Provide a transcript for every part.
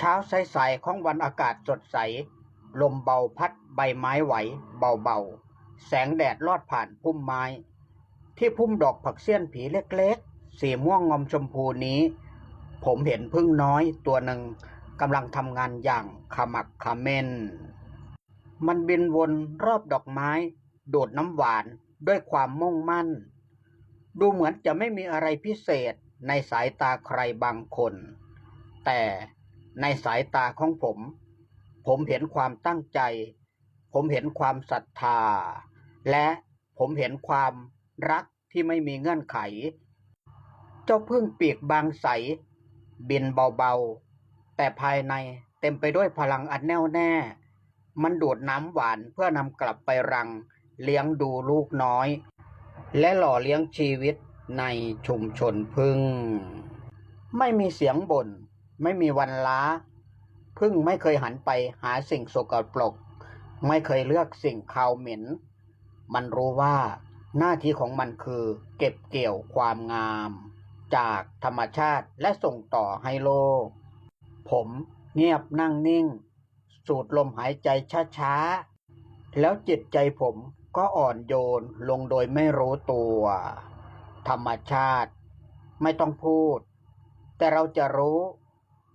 เช้าใสๆของวันอากาศสดใส ลมเบาพัดใบไม้ไหว เบาๆ แสงแดดลอดผ่านพุ่มไม้ ที่พุ่มดอกผักเสี้ยนผีเล็กๆ สีม่วงงอมชมพูนี้ ผมเห็นพึ่งน้อยตัวหนึ่งกำลังทำงานอย่างขมักขม้น มันบินวนรอบดอกไม้ โดดน้ำหวานด้วยความมุ่งมั่น ดูเหมือนจะไม่มีอะไรพิเศษในสายตาใครบางคน แต่ ในสายตาของผม ผมเห็นความตั้งใจ ผมเห็นความศรัทธา และผมเห็นความรักที่ไม่มีเงื่อนไข เจ้าพึ่งปีกบางใส บินเบาๆ แต่ภายในเต็มไปด้วยพลังอันแน่วแน่ มันดูดน้ำหวานเพื่อนำกลับไปรัง เลี้ยงดูลูกน้อย และหล่อเลี้ยงชีวิตในชุมชนพึ่ง ไม่มีเสียงบน่น ไม่มีวันล้า พึ่งไม่เคยหันไปหาสิ่งสกปรก ไม่เคยเลือกสิ่งคาวเหม็น มันรู้ว่าหน้าที่ของมันคือ เก็บเกี่ยวความงาม จากธรรมชาติและส่งต่อให้โลก ผมเงียบนั่งนิ่ง สูดลมหายใจช้าๆ แล้วจิตใจผมก็อ่อนโยนลงโดยไม่รู้ตัว ธรรมชาติ ไม่ต้องพูด แต่เราจะรู้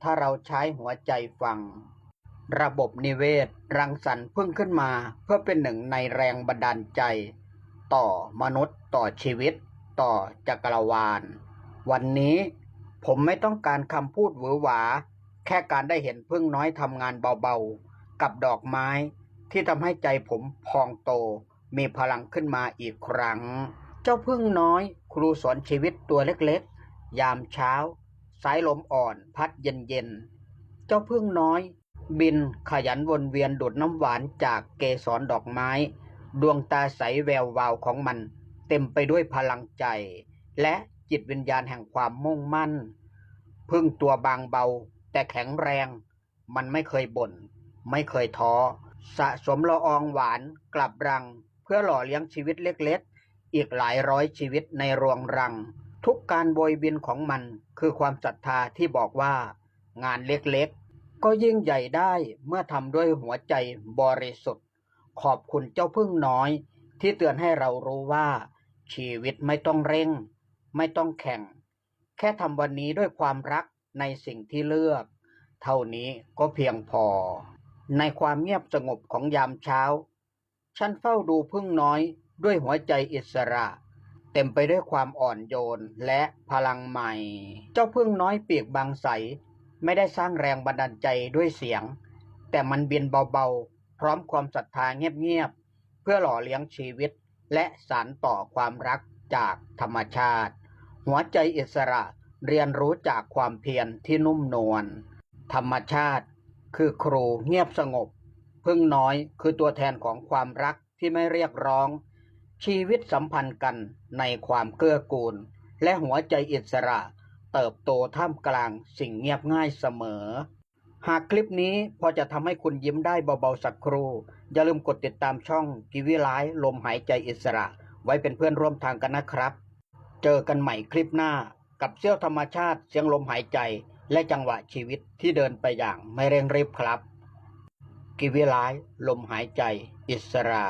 ถ้าเราใช้หัวใจฟัง ระบบนิเวศ รังสรรค์พึ่งขึ้นมา เพื่อเป็นหนึ่งในแรงบันดาลใจ ต่อมนุษย์ต่อชีวิต ต่อจักรวาล วันนี้ผมไม่ต้องการคำพูดหวือหวา แค่การได้เห็นพึ่งน้อยทำงานเบาๆ กับดอกไม้ที่ทำให้ใจผมพองโต มีพลังขึ้นมาอีกครั้ง เจ้าพึ่งน้อย ครูสอนชีวิตตัวเล็กๆ ยามเช้า สายลมอ่อน พัดเย็นๆเจ้าพึ่งน้อย บินขยันวนเวียนดูดน้ำหวานจากเกสรดอกไม้ ดวงตาใสแวววาวของมัน เต็มไปด้วยพลังใจ และจิตวิญญาณแห่งความมุ่งมั่น พึ่งตัวบางเบา แต่แข็งแรง มันไม่เคยบ่น ไม่เคยท้อ สะสมละอองหวานกลับรัง เพื่อหล่อเลี้ยงชีวิตเล็กๆ อีกหลายร้อยชีวิตในรวงรัง ทุกการโบยบินของมันคือความศรัทธาที่บอกว่า งานเล็กๆ ก็ยิ่งใหญ่ได้เมื่อทำด้วยหัวใจบริสุทธิ์ ขอบคุณเจ้าพึ่งน้อย ที่เตือนให้เรารู้ว่า ชีวิตไม่ต้องเร่ง ไม่ต้องแข่ง แค่ทำวันนี้ด้วยความรักในสิ่งที่เลือก เท่านี้ก็เพียงพอ ในความเงียบสงบของยามเช้า ฉันเฝ้าดูพึ่งน้อยด้วยหัวใจอิสระ เต็มไปด้วยความอ่อนโยนและพลังใหม่ เจ้าพึ่งน้อยปีกบางใส ไม่ได้สร้างแรงบันดาลใจด้วยเสียง แต่มันบินเบาๆ พร้อมความศรัทธาเงียบๆ เพื่อหล่อเลี้ยงชีวิต และสานต่อความรักจากธรรมชาติ หัวใจอิสระเรียนรู้จากความเพียรที่นุ่มนวลธรรมชาติคือครูเงียบสงบ พึ่งน้อยคือตัวแทนของความรักที่ไม่เรียกร้อง ชีวิตสัมพันธ์กันในความเกื้อกูล และหัวใจอิสระ เติบโตท่ามกลางสิ่งเงียบง่ายเสมอ หากคลิปนี้พอจะทำให้คุณยิ้มได้เบาๆสักครู่ อย่าลืมกดติดตามช่องกิวิไลลมหายใจอิสระ ไว้เป็นเพื่อนร่วมทางกันนะครับ เจอกันใหม่คลิปหน้า กับเสี้ยวธรรมชาติเสียงลมหายใจ และจังหวะชีวิตที่เดินไปอย่างไม่เร่งรีบครับ กิวิไลลมหายใจอิสระ